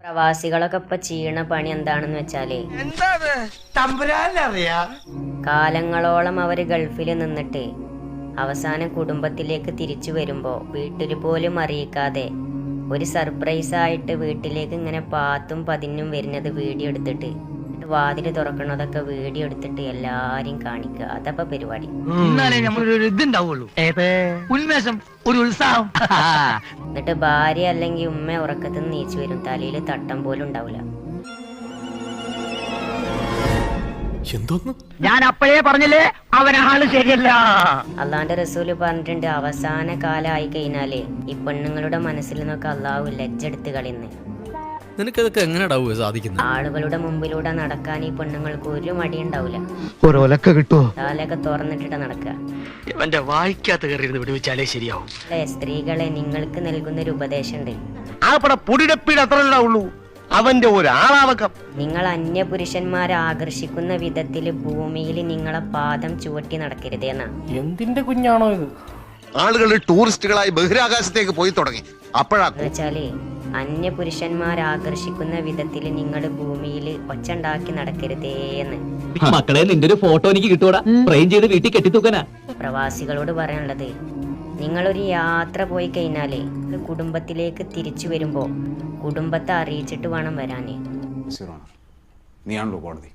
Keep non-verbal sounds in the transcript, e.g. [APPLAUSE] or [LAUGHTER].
പ്രവാസികളൊക്കെ ഇപ്പൊ ചെയ്യണ പണി എന്താണെന്ന് വെച്ചാലേ കാലങ്ങളോളം അവർ ഗൾഫിൽ നിന്നിട്ട് അവസാനം കുടുംബത്തിലേക്ക് തിരിച്ചു വരുമ്പോ വീട്ടിൽ പോലും അറിയിക്കാതെ ഒരു സർപ്രൈസ് ആയിട്ട് വീട്ടിലേക്ക് ഇങ്ങനെ പാത്തും പതിഞ്ഞും വരുന്നത് വീഡിയോ എടുത്തിട്ട് വാതിൽ തുറക്കണതൊക്കെ വീഡിയോ എടുത്തിട്ട് എല്ലാരും കാണിക്കുക. അതപ്പോ പരിപാടി. ഉന്മേഷം ഒരു ഉത്സാഹം. [LAUGHS] എന്നിട്ട് ഭാര്യ അല്ലെങ്കിൽ ഉമ്മ ഉറക്കത്തിൽ നിന്ന് നീച്ചു വരും. തലയിൽ തട്ടം പോലും ഉണ്ടാവില്ല എന്തോന്ന്? ഞാൻ അപ്പോഴേ പറഞ്ഞില്ലേ അവനാൾ ശരിയല്ല. അള്ളാന്റെ റസൂൽ പറഞ്ഞിട്ടുണ്ട് അവസാന കാലം ആയി കഴിഞ്ഞാലേ ഈ പെണ്ണുങ്ങളുടെ മനസ്സിൽ നിന്നൊക്കെ അള്ളാഹു ലജ്ജെടുത്ത് കളിന്ന് നിനക്കതൊക്കെ എങ്ങനെയാടാവുക സാധിക്കുന്നത്? ആളുകളുടെ മുമ്പിലൂടെ നടക്കാൻ ഈ പെണ്ണുങ്ങൾക്ക് ഒരു മടി ഉണ്ടാവില്ല ഒരൊലക്ക കിട്ടുമോ തലയൊക്കെ തുറന്നിട്ടിട്ട് നടക്കുക. ഇവന്റെ വായിക്കാത്ത കയറിയിരുന്ന് വിടുവിച്ചാലേ ശരിയാവും. അല്ലേ സ്ത്രീകളെ നിങ്ങൾക്ക് നൽകുന്ന ഒരു ഉപദേശമുണ്ട്. ആപ്പടെ പൊടിടപ്പീട് അത്ര ഉണ്ടാവുള്ളൂ അവന്റെ ഒരാളാവക്കം നിങ്ങൾ അന്യ പുരുഷന്മാരെ ആകർഷിക്കുന്ന വിധത്തിൽ ഭൂമിയിൽ നിങ്ങളെ പാദം ചുവട്ടി നടക്കരുതേന്നാ എന്തിന്റെ കുഞ്ഞാണോ ഇത്? ആളുകൾ ടൂറിസ്റ്റുകളായി ബഹിരാകാശത്തേക്ക് പോയി തുടങ്ങി. അപ്പോഴാ എന്ന് വെച്ചാൽ അന്യപുരുഷന്മാർ ആകർഷിക്കുന്ന വിധത്തിൽ നിങ്ങൾ ഭൂമിയിൽ ഒച്ചണ്ടാക്കി നടക്കരുതേന്ന് മക്കളെ നിന്റെ ഒരു ഫോട്ടോ എനിക്ക് കിട്ടൂടാ. ഫ്രെയിം ചെയ്ത് വീട്ടിൽ കെട്ടിത്തൂക്കനാ. പ്രവാസികളോട് പറയാനുള്ളത് നിങ്ങളൊരു യാത്ര പോയി കഴിഞ്ഞാലേ കുടുംബത്തിലേക്ക് തിരിച്ചു വരുമ്പോൾ കുടുംബത്തെ അറിയിച്ചിട്ട് വേണം വരാനേ. നീയാണല്ലോ കോടതി.